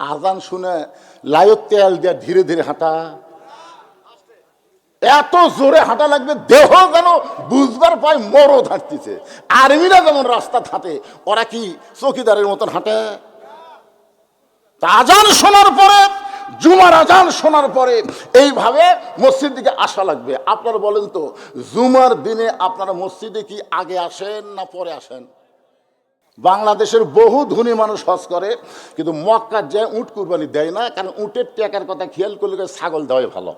আজান শুনে লায়ত তেল দিয়ে ধীরে ধীরে হাঁটা। এত জোরে হাঁটা লাগবে, দেহ যেন বুঝবার পায় মরদ হাঁটতেছে। আর্মিরা যেমন রাস্তা হাঁটে ওরা কি চৌকিদারের মতন হাঁটে? আজান শোনার পরে, জুমার আজান শোনার পরে এইভাবে মসজিদ দিকে আসা লাগবে। আপনারা বলেন তো, জুমার দিনে আপনারা মসজিদে কি আগে আসেন না পরে আসেন? বাংলাদেশের বহু ধনী মানুষ হজ করে, কিন্তু মক্কা যে উঁট কুরবানি দেয় না, কারণ উটের টেকার কথা খেয়াল করলে ছাগল দেওয়াই ভালো।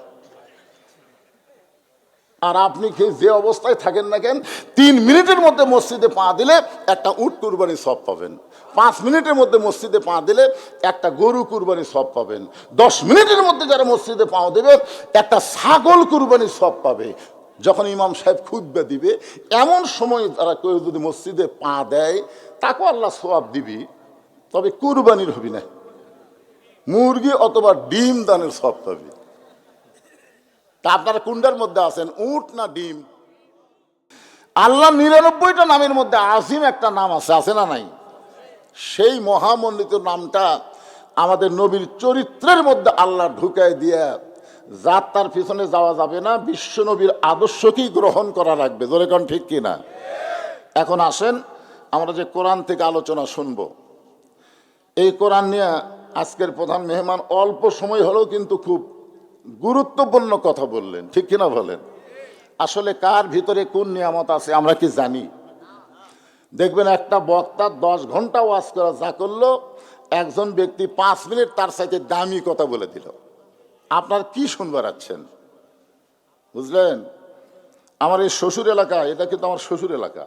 আর আপনি যে অবস্থায় থাকেন না কেন, তিন মিনিটের মধ্যে মসজিদে পা দিলে একটা উট কুরবানি সব পাবেন। পাঁচ মিনিটের মধ্যে মসজিদে পা দিলে একটা গরু কুরবানি সব পাবেন। দশ মিনিটের মধ্যে যারা মসজিদে পা দেবে, একটা ছাগল কুরবানি সব পাবে। যখন ইমাম সাহেব খুদ্া দিবে, এমন সময় তারা কেউ যদি মসজিদে পা দেয় তাকেও আল্লাহ সোয়াব দিবি, তবে কুরবানির হবি না। মুরগি অথবা ডিম দানের সব পাবি। তা আপনারা কুন্ডার মধ্যে আছেন, উট না ডিম? আল্লাহ নিরানব্বইটা নামের মধ্যে আজিম একটা নাম আছে আছে না নাই? সেই মহামণ্ডিত নামটা আমাদের নবীর চরিত্রের মধ্যে আল্লাহ ঢুকায় দিয়ে যার তার পিছনে যাওয়া যাবে না, বিশ্ব নবীর আদর্শকেই গ্রহণ করা লাগবে। ধরে কোন ঠিক কিনা? এখন আসেন আমরা যে কোরআন থেকে আলোচনা শুনব, এই কোরআন নিয়ে আজকের প্রধান মেহমান অল্প সময় হলেও কিন্তু খুব গুরুত্বপূর্ণ কথা বললেন, ঠিক কিনা বলেন? আসলে কার ভিতরে কোন নিয়ামত আছে আমরা কি জানি? দেখবেন একটা বক্তা দশ ঘণ্টা ওয়াজ করা যা করল, একজন ব্যক্তি পাঁচ মিনিট তার সাথে দামি কথা বলে দিল। আপনার কি শুনবার আছেন? বুঝলেন? আমার এই শ্বশুর এলাকা, এটা কিন্তু আমার শ্বশুর এলাকা।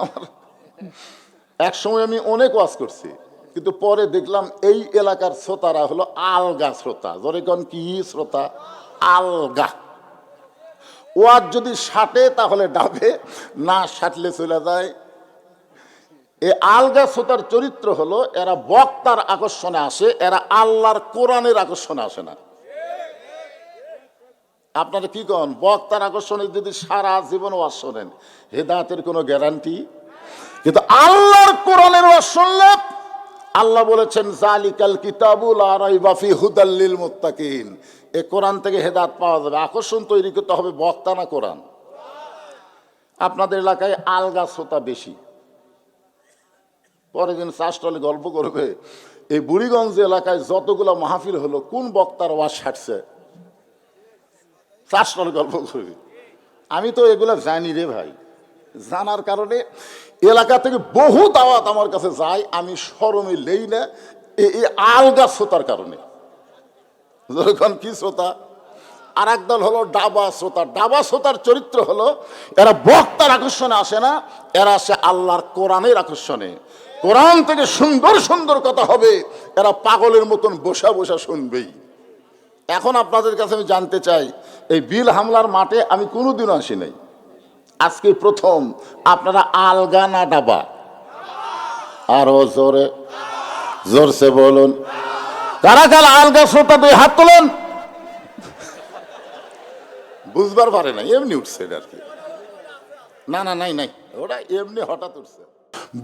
আমার এক সময় আমি অনেক ওয়াজ করছি, কিন্তু পরে দেখলাম এই এলাকার শ্রোতারা হলো আলগা শ্রোতা। জরেকন কি শ্রোতা? আলগা। ওয়াজ যদি সাটে তাহলে ডাবে, না সাটলে চলে যায়। এ আলগা শ্রোতার চরিত্র হলো, এরা বক্তার আকর্ষণে আসে, এরা আল্লাহর কোরআনের আকর্ষণে আসে না। আপনারা কি কন, বক্তার আকর্ষণে যদি সারা জীবন ওয়াজ শোনেন, হেদায়তের কোনো গ্যারান্টি? কিন্তু আল্লাহর কোরআনের শুনলে আল্লাহ বলেছেন, জালিকাল কিতাবুল আরাইবাফি হুদাল্লিল মুত্তাকিন। এ কোরআন থেকে হেদাত পাওয়া যাবে। আকর্ষণ তৈরি করতে হবে বক্তা না কোরআন। আপনাদের এলাকায় আলগা শ্রোতা বেশি। পরে দিন চাষটলে গল্প করবে। এই বুড়িগঞ্জ এলাকায় যতগুলো মাহফিল হলো, কোন বক্তার ওয়াজ ছাড়ছে চাষটলে গল্প করবে। আমি তো এগুলো জানি রে ভাই। জানার কারণে এলাকা থেকে বহু দাওয়াত আমার কাছে যায়, আমি সরমে লেই না এই আলগা শ্রোতার কারণে। যখন কি শ্রোতা? আর একদল হলো ডাবা শ্রোতা। ডাবা শ্রোতার চরিত্র হলো, এরা বক্তার আকর্ষণে আসে না, এরা আসে আল্লাহর কোরআনের আকর্ষণে। কোরআন থেকে সুন্দর সুন্দর কথা হবে, এরা পাগলের মতন বসা বসা শুনবেই। এখন আপনাদের কাছে আমি জানতে চাই, এই বিল হামলার মাঠে আমি কোনোদিনও আসি নাই। আজকে প্রথম, আপনারা আলগা না ডাবা আরও জোরে, জোরসে বলুন। কারা কারা আলগা শ্রোতা দুই হাত তোলেন? বুঝবার পারে না এমনি উঠছে আর কি। না না, নাই নাই, ওটা এমনি হঠাৎ উঠছে।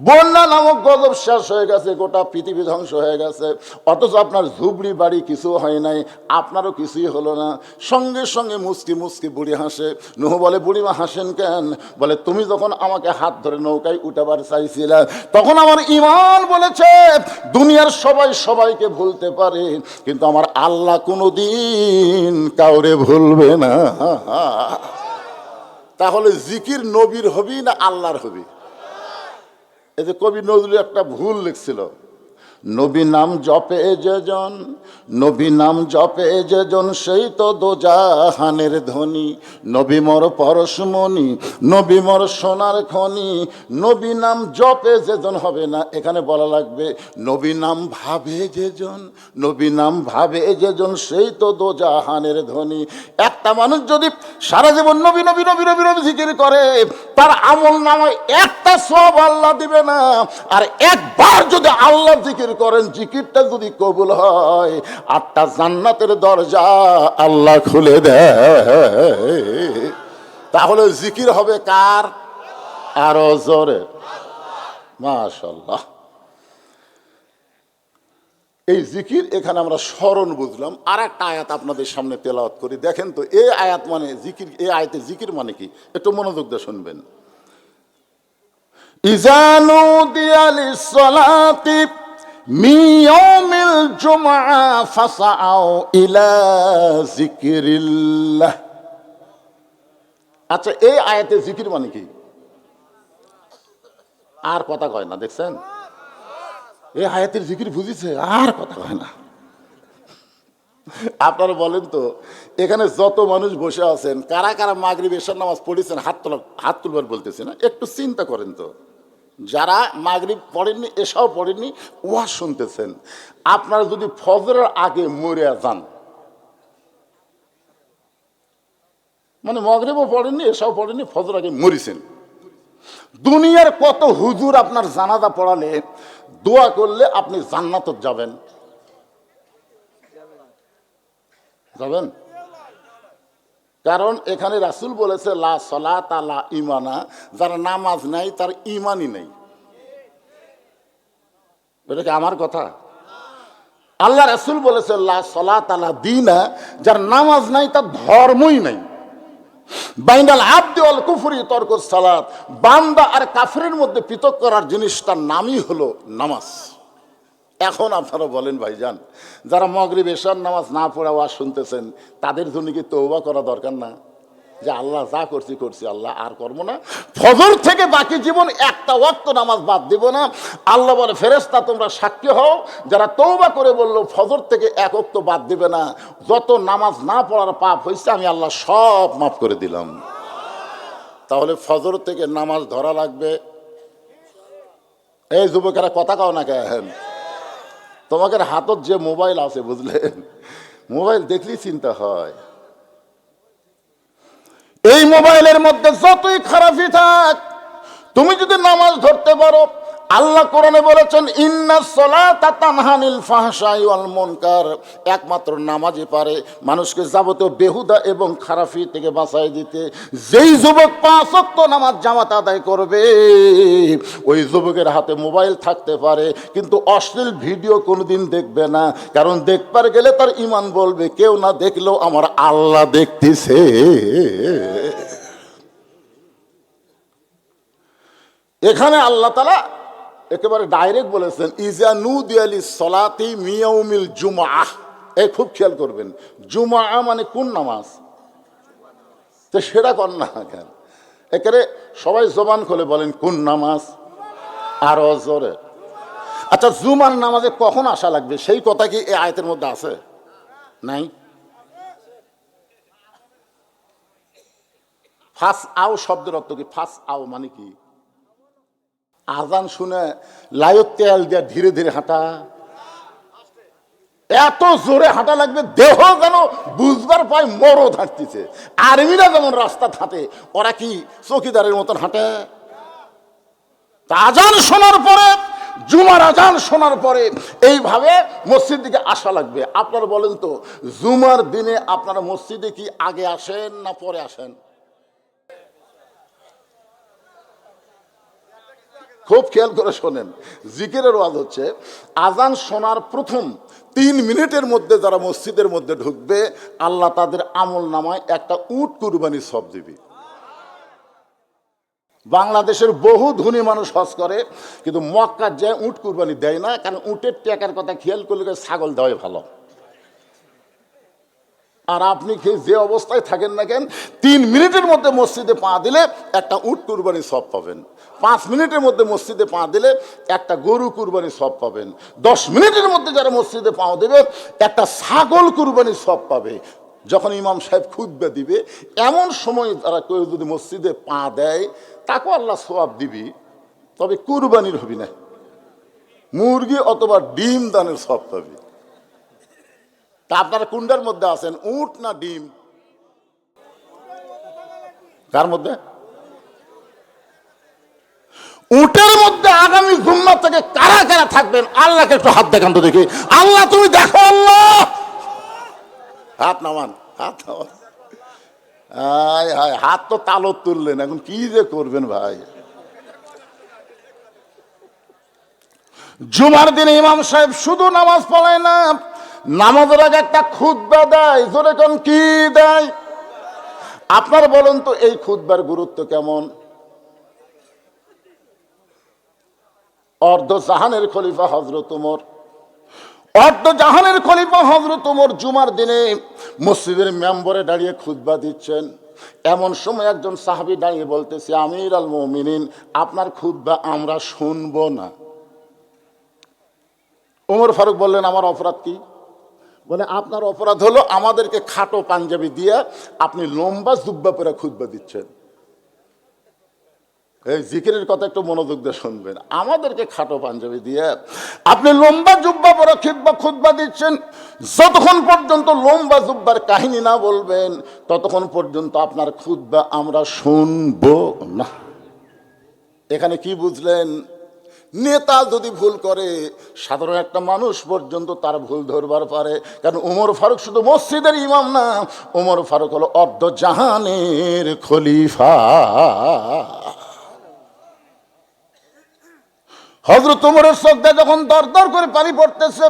বন্যা নামক গজব শেষ হয়ে গেছে, গোটা পৃথিবী ধ্বংস হয়ে গেছে। অথচ আপনার ঝুবড়ি বাড়ি কিছু হয় নাই, আপনারও কিছুই হলো না। সঙ্গে সঙ্গে মুসকি মুসকি বুড়ি হাসে। নুহ বলে বুড়িমা হাসেন কেন? বলে, তুমি যখন আমাকে হাত ধরে নৌকায় উঠাবার চাইছিলে, তখন আমার ইমান বলেছে, দুনিয়ার সবাই সবাইকে ভুলতে পারে, কিন্তু আমার আল্লাহ কোনোদিন কাউরে ভুলবে না। তাহলে জিকির নবীর হবি না আল্লাহর হবি এই যে কবি নজরুল একটা ভুল লিখছিল। নবী নাম জপে যেজন নবী নাম জপে যেজন সেই তো দোজাহানের ধ্বনি। নবী মর পরশমণি নবী মর সোনার খনি। নবী নাম জপে যেজন হবে না, এখানে বলা লাগবে নবী নাম ভাবে যেজন নবী নাম ভাবে যেজন সেই তো দোজাহানের ধ্বনি। একটা মানুষ যদি সারা জীবন নবী নবী নবী নবী নবী জিকির করে, তার আমল নামায় একটা সব আল্লাহ দিবে না। আর একবার যদি আল্লাহ জিকির করেন, জিকিরটা যদি কবুল হয়, আটটা জান্নাতের দরজা আল্লাহ খুলে দেয়। তাহলে জিকির হবে কার? আরও জোরে। মাশাল্লাহ এই জিকির এখানে আমরা স্মরণ বুঝলাম। আর একটা আয়াত আপনাদের সামনে তেলাওয়াত করি। দেখেন তো, এই আয়াত মানে জিকির, এই আয়াতে জিকির মানে কি? একটু মনোযোগ দিয়ে শুনবেন। ইজানু দিয়ালি সলাতি মিয়মিল জুমআ ফাসাও ইলা জিকিরিল্লাহ। আচ্ছা এই আয়াতে জিকির মানে কি? আর কথা কয় না, দেখছেন? এই আয়াতের জিকির বুঝিছে, আর কথা হয় না। আপনারা বলেন তো, এখানে যত মানুষ বসে আছেন, কারা কারা মাগরিব, এশার নামাজ পড়েছেন, হাত তোলা, হাত তুলবার বলতেছে না, একটু চিন্তা করেন তো। যারা মাগরিব পড়েননি এসাও পড়েননি ওয়া শুনতেছেন। আপনারা যদি ফজরের আগে মরে যান মানে মগরিবও পড়েননি এসাও পড়েননি ফজর আগে মরিছেন। দুনিয়ার কত হুজুর আপনার জানাজা পড়ালে দোয়া করলে আপনি জান্নাত যাবেন? যাবেন? কারণ এখানে রাসুল বলেছে, লা সলা তালা ইমানা। যার নামাজ নাই তার ইমানই নেই। এটা কি আমার কথা? আল্লাহ রাসুল বলেছে, লা সলা তালা দিনা। যার নামাজ নাই, তার ধর্মই নাই। বাইনাল আব্দি অল কুফুরি তর্ক সালাত। বান্দা আর কাফরের মধ্যে পৃথক করার জিনিসটার নামই হলো নামাজ। এখন আপনারা বলেন, ভাইজান, যারা মগরিব, এশার নামাজ না পড়া ওয়া শুনতেছেন, তাদের জন্য কি তৌবা করা দরকার না? যে আল্লাহ যা করছি করছি আল্লাহ, আর করব না। ফজর থেকে বাকি জীবন একটা ওয়াক্ত নামাজ বাদ দিব না। আল্লাহ বলে ফেরেস্তা তোমরা সাক্ষী হও। যারা তৌবা করে বলল, ফজর থেকে এক ওক্ত বাদ দিবে না। যত নামাজ না পড়ার পাপ হয়েছে আমি আল্লাহ সব মাফ করে দিলাম। তাহলে ফজর থেকে নামাজ ধরা লাগবে। এই যুবকেরা কথা কাও না কেন? তোমাদের হাতত যে মোবাইল আছে, বুঝলেন? মোবাইল দেখলেই চিন্তা হয়। এই মোবাইলের মধ্যে যতই খারাপই থাক তুমি যদি নামাজ ধরতে পারো আল্লাহ কোরআনে বলেছেন, ইন্না সলাতা তানহানিল ফাহশাই ওয়াল মুনকার। একমাত্র নামাজই পারে মানুষকে যাবতীয় বেহুদা এবং খারাপি থেকে বাঁচাই দিতে। যেই যুবক পাঁচ ওয়াক্ত নামাজ জামাত আদায় করবে, ওই যুবকের হাতে মোবাইল থাকতে পারে, কিন্তু অশ্লীল ভিডিও কোনোদিন দেখবে না। কারণ দেখবার গেলে তার ইমান বলবে, কেউ না দেখলেও আমার আল্লাহ দেখতেছে। এখানে আল্লাহ তালা একেবারে ডাইরেক্ট বলেছেন, ইজা নু দিয়ালি সলাতি মিয়াউমিল জুমা এই খুব খেয়াল করবেন। জুমা মানে কোন নামাজ? তো সেটা কর না কেন? একেবারে সবাই জবান খোলে বলেন, কোন নামাজ? আর জোরে। আচ্ছা জুমার নামাজে কখন আসা লাগবে? সেই কথা কি এই আয়তের মধ্যে আছে? নাই? ফাস আও শব্দের অর্থ কি? ফাস আও মানে কি? আজান শুনে লায়ত তেল দিয়ে ধীরে ধীরে হাঁটা। এত জোরে হাঁটা লাগবে, দেহ যেন বুঝবার পায় মরদ হাঁটতেছে। আর্মিরা যেমন রাস্তা হাঁটে ওরা কি চকিদারের মতন হাঁটে? আজান শোনার পরে, জুমার আজান শোনার পরে এইভাবে মসজিদ দিকে আসা লাগবে। আপনারা বলেন তো, জুমার দিনে আপনারা মসজিদে কি আগে আসেন না পরে আসেন? খুব খেয়াল করে শোনেন। জিকিরের ওয়াজ হচ্ছে, আজান শোনার প্রথম তিন মিনিটের মধ্যে যারা মসজিদের মধ্যে ঢুকবে, আল্লাহ তাদের আমল নামায় একটা উট কুরবানি সব দিবি। বাংলাদেশের বহু ধনী মানুষ হজ করে, কিন্তু মক্কার যায় উট কুরবানি দেয় না, কারণ উটের টাকার কথা খেয়াল করলে ছাগল দেওয়াই ভালো। আর আপনি কি- যে অবস্থায় থাকেন না কেন, তিন মিনিটের মধ্যে মসজিদে পা দিলে একটা উট কুরবানি সব পাবেন। পাঁচ মিনিটের মধ্যে মসজিদে পা দিলে একটা গরু কুরবানি সব পাবেন। দশ মিনিটের মধ্যে যারা মসজিদে পা দেবে, একটা ছাগল কুরবানি সব পাবে। যখন ইমাম সাহেব খুদ্া দিবে, এমন সময় তারা কেউ যদি মসজিদে পা দেয়, তাকেও আল্লাহ সোয়াব দিবি। তবে কুরবানির হবি না। মুরগি অথবা ডিম দানের সব পাবি। তা আপনারা কুন্ডার মধ্যে আছেন, উট না ডিম? কার মধ্যে? উটের মধ্যে আগামী জুম্মা থেকে কারা কারা থাকবেন? আল্লাহকে একটু হাত দেখান তো দেখি। আল্লাহ, তুমি দেখো আল্লাহ! হাত নামান হাত নামান। হাত তো তালত তুললেন, এখন কি যে করবেন ভাই? জুমার দিনে ইমাম সাহেব শুধু নামাজ পড়ায় না নামাজের আগে একটা খুদ্া দেয়। জোরে কোন, কি দেয়? আপনার বলুন তো, এই খুদ্বার গুরুত্ব কেমন? অর্ধ জাহানের খলিফা হজরত উমর। অর্ধ জাহানের খলিফা হজরত উমর জুমার দিনে মসজিদের মেম্বরে দাঁড়িয়ে খুতবা দিচ্ছেন। এমন সময় একজন সাহাবী দাঁড়িয়ে বলতেছে, আমির আল মমিনিন, আপনার খুতবা আমরা শুনব না। ওমর ফারুক বললেন, আমার অপরাধ কি? বলে, আপনার অপরাধ হলো আমাদেরকে খাটো পাঞ্জাবি দিয়ে আপনি লম্বা জুব্বা পরে খুতবা দিচ্ছেন। এই জিকিরের কথা একটু মনোযোগ দিয়ে শুনবেন। আমাদেরকে খাটো পাঞ্জাবি দিয়ে আপনি লম্বা জুব্বা পরে খিদবা খুতবা দিচ্ছেন। যতক্ষণ পর্যন্ত লম্বা জুব্বার কাহিনী না বলবেন, ততক্ষণ পর্যন্ত আপনার খুতবা আমরা শুনব না। এখানে কি বুঝলেন? নেতা যদি ভুল করে, সাধারণ একটা মানুষ পর্যন্ত তার ভুল ধরবার পারে। কারণ উমর ফারুক শুধু মসজিদের ইমাম না, উমর ফারুক হলো অর্ধ জাহানের খলিফা। হজরত উমরের চোখটা যখন দর দর করে পানি পড়তেছে,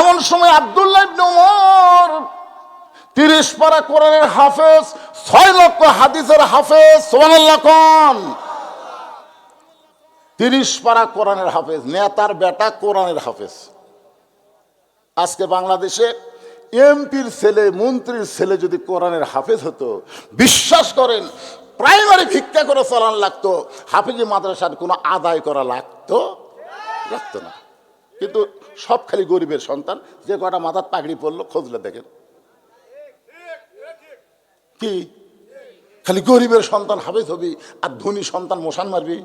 এমন সময় আবদুল্লাহ উমর, তিরিশ পারা কোরআনের হাফেজ, ছয় লক্ষ হাদিসের হাফেজ সোহানাল্লাহ কন। তিরিশ পারা কোরআনের হাফেজ, নেতার বেটা কোরআনের হাফেজ। আজকে বাংলাদেশে এমপির ছেলে, মন্ত্রীর ছেলে যদি কোরআনের হাফেজ হতো, বিশ্বাস করেন, প্রাইমারি ভিক্ষা করে চালান লাগতো, হাফিজি মাদ্রাসার কোনো আদায় করা লাগতো? লাগতো না। কিন্তু সব খালি গরিবের সন্তান, যে কটা মাথার পাগড়ি পড়ল খোঁজলে দেখেন। কি? খালি গরিবের সন্তান হাফেজ হবি, আর ধনী সন্তান মশান মারবি?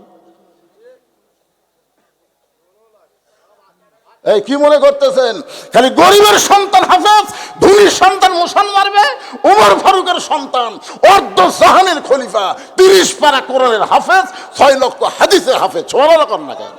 এই কি মনে করতেছেন? খালি গরিবের সন্তান হাফেজ, ধনীর সন্তান মুসান মারবে, উমর ফারুকের সন্তান, অর্ধ জাহানের খলিফা, তিরিশ পারা কোরআনের হাফেজ, ছয় লক্ষ হাদিসের হাফেজ ছোড়া কর না কেন?